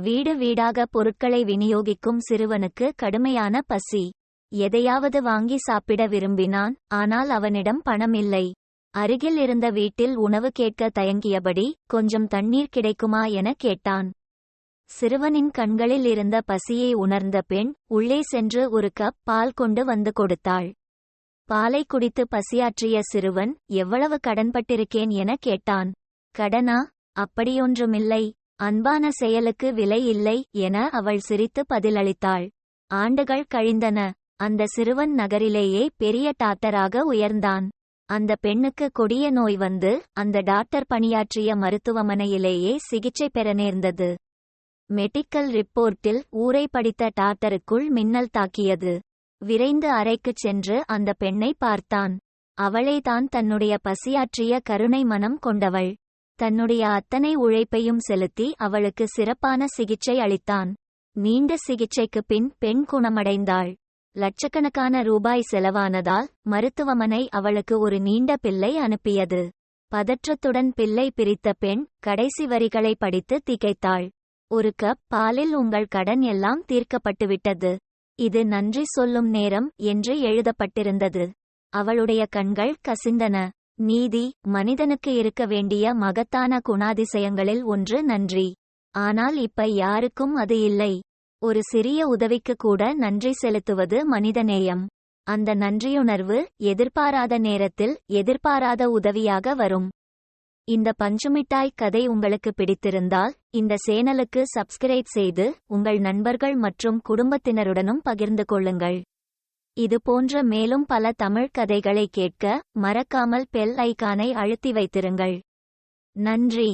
வீடு வீடாக பொருட்களை விநியோகிக்கும் சிறுவனுக்கு கடுமையான பசி. எதையாவது வாங்கி சாப்பிட விரும்பினான் ஆனால் அவனிடம் பணம் இல்லை. அருகில் இருந்த வீட்டில் உணவு கேட்க தயங்கியபடி கொஞ்சம் தண்ணீர் கிடைக்குமா? என கேட்டான். சிறுவனின் கண்களில் இருந்த பசியை உணர்ந்த பெண் உள்ளே சென்று ஒரு கப் பால் கொண்டு வந்து கொடுத்தாள். பாலை குடித்து பசியாற்றிய சிறுவன் எவ்வளவு கடன்பட்டிருக்கேன்? என கேட்டான். கடனா? அப்படியொன்றுமில்லை. அன்பான செயலுக்கு விலை இல்லை என அவள் சிரித்து பதிலளித்தாள். ஆண்டுகள் கழிந்தன. அந்த சிறுவன் நகரிலேயே பெரிய டாக்டராக உயர்ந்தான். அந்த பெண்ணுக்கு கொடிய நோய் வந்து அந்த டாக்டர் பணியாற்றிய மருத்துவமனையிலேயே சிகிச்சை பெற நேர்ந்தது. மெடிக்கல் ரிப்போர்ட்டில் ஊரை படித்த டாக்டருக்குள் மின்னல் தாக்கியது. விரைந்து அறைக்குச் சென்று அந்த பெண்ணை பார்த்தான். அவளேதான் தன்னுடைய பசியாற்றிய கருணை மனம் கொண்டவள். தன்னுடைய அத்தனை உழைப்பையும் செலுத்தி அவளுக்கு சிறப்பான சிகிச்சை அளித்தான். நீண்ட சிகிச்சைக்கு பின் பெண் குணமடைந்தாள். லட்சக்கணக்கான ரூபாய் செலவானதால் மருத்துவமனை அவளுக்கு ஒரு நீண்ட பிள்ளை அனுப்பியது. பதற்றத்துடன் பிள்ளை பிரித்த பெண் கடைசி வரிகளை படித்து திகைத்தாள். ஒரு கப் பாலில் உங்கள் கடன் எல்லாம் தீர்க்கப்பட்டுவிட்டது. இது நன்றி சொல்லும் நேரம் என்று எழுதப்பட்டிருந்தது. அவளுடைய கண்கள் கசிந்தன. நீதி மனிதனுக்கு இருக்க வேண்டிய மகத்தான குணாதிசயங்களில் ஒன்று நன்றி. ஆனால் இப்ப யாருக்கும் அது இல்லை. ஒரு சிறிய உதவிக்கு கூட நன்றி செலுத்துவது மனிதநேயம். அந்த நன்றியுணர்வு எதிர்பாராத நேரத்தில் எதிர்பாராத உதவியாக வரும். இந்த பஞ்சுமிட்டாய் கதை உங்களுக்கு பிடித்திருந்தால் இந்த சேனலுக்கு சப்ஸ்கிரைப் செய்து உங்கள் நண்பர்கள் மற்றும் குடும்பத்தினருடனும் பகிர்ந்து கொள்ளுங்கள். இது போன்ற மேலும் பல தமிழ் கதைகளை கேட்க மறக்காமல் பெல் ஐக்கானை அழுத்தி வைத்திருங்கள். நன்றி.